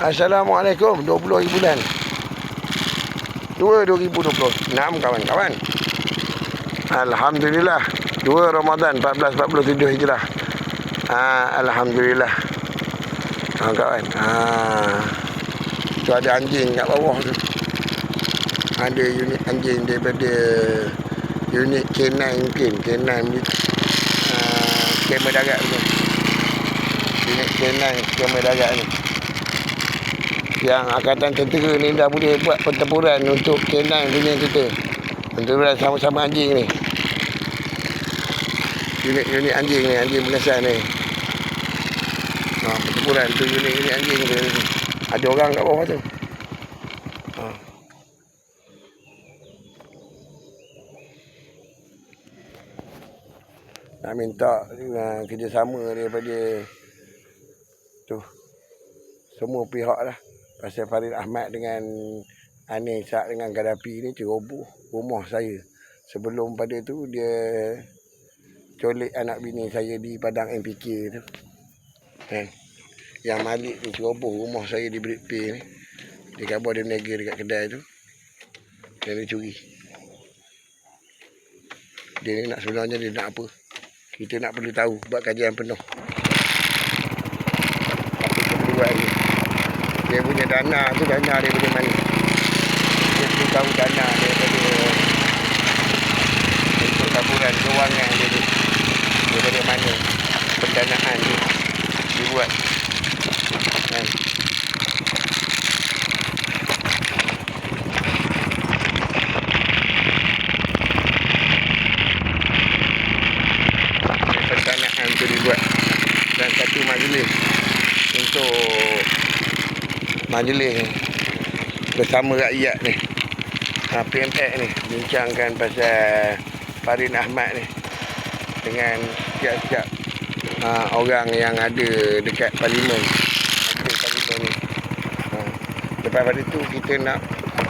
Assalamualaikum. 20 hari bulan. 2 2026 kawan-kawan. Alhamdulillah. 2 Ramadan 1447 Hijrah. Ah, Alhamdulillah. Kawan-kawan ah. Tu ada anjing kat bawah tu. Ada unit anjing daripada Unit K9 mungkin. K9 uh, Kamera darat tu Unit K9 Kamera darat ni yang Angkatan Tentera ni dah boleh buat pertempuran untuk K9 punya kita. Pertempuran sama-sama anjing ni. Unit-unit anjing ni, anjing pengesan ni. Ha, pertempuran tu unit-unit anjing ni. Ada orang kat bawah tu. Ha. Nak minta uh, kerjasama daripada tu semua pihak lah. Pasal Farid Ahmad dengan Anis Sak dengan Gaddafi ni ceroboh rumah saya. Sebelum pada tu dia colik anak bini saya di Padang MPK tu. Kan? Yang Malik tu ceroboh rumah saya di Break Pay ni. Dia kata dia nega dekat kedai tu. Dia dia curi. Dia ni nak sebenarnya dia nak apa? Kita nak perlu tahu buat kajian penuh. Apa keperluan ni? Dia punya dana tu dana daripada mana dia tu tahu dana daripada untuk taburan kewangan dia tu daripada mana pendanaan tu dibuat. Kan? Dibuat dan satu majlis untuk majlis ni. Bersama rakyat ni. Ha, PMX ni bincangkan pasal Farin Ahmad ni. Dengan siap-siap ha, orang yang ada dekat parlimen. Dekat parlimen ni. Ha. lepas pada tu kita nak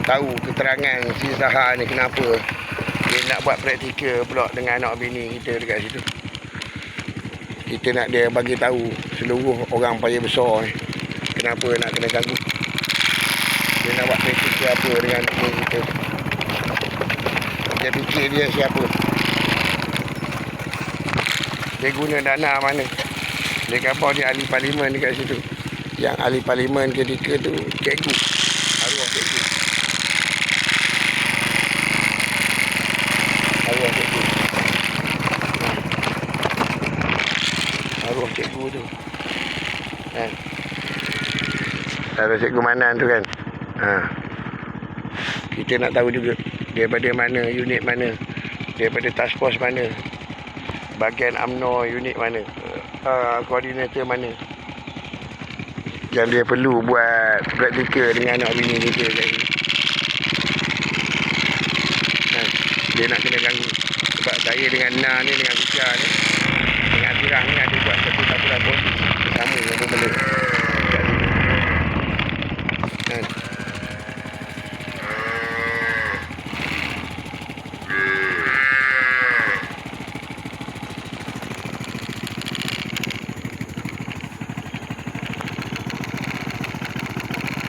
tahu keterangan si Zaha ni kenapa dia nak buat praktikal pula dengan anak bini kita dekat situ. Kita nak dia bagi tahu seluruh orang payah besar ni kenapa nak kena ganggu dia nak buat praktik siapa dengan dia kita dia fikir dia siapa. Dia guna dana mana? Dia kata dia ahli parlimen dekat situ. Yang ahli parlimen ketika tu cikgu. Arwah cikgu. Arwah cikgu. Arwah cikgu tu. Kan Arwah cikgu Manan tu kan Ha. Kita nak tahu juga daripada mana unit mana, daripada task force mana, bahagian UMNO unit mana, uh, koordinator mana. Yang dia perlu buat praktikal dengan anak bini kita. Ha. Dia nak kena ganggu. Sebab saya dengan Na ni, dengan Fika ni,